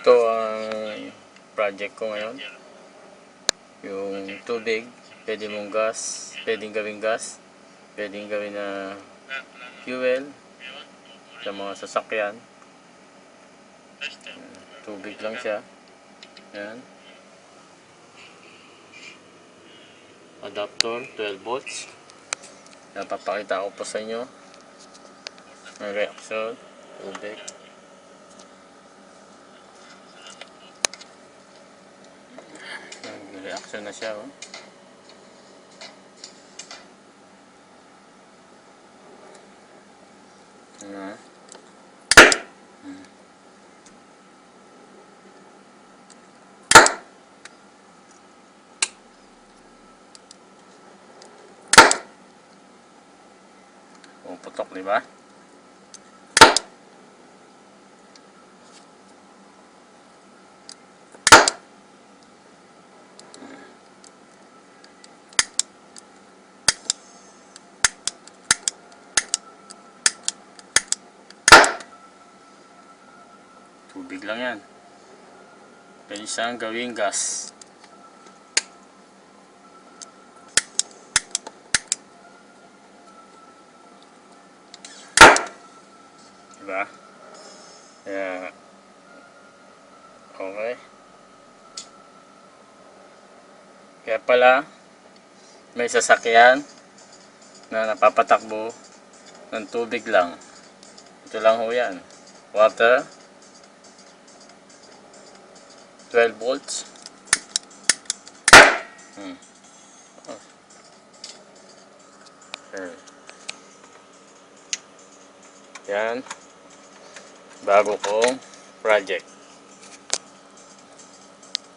Ito ang project ko ngayon. Yung tubig, pwede mong gas, pwedeng gawing gas, pwedeng gawin na fuel sa mga sasakyan. Tubig lang siya. Yan. Adapter, 12 volts. Napapakita ko po sa inyo. Ang reaction, tubig. Nag-reaction na siya, oh. Pumuputok, di ba? Tubig lang yan. Pwede siyang gawing gas. Diba? Kaya, okay. Kaya pala, may sasakyan na napapatakbo ng tubig lang. Ito lang ho yan. Water, 12 volts. Hmm. Okay. Yan. Bago kong project.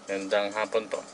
Gandang hapon to.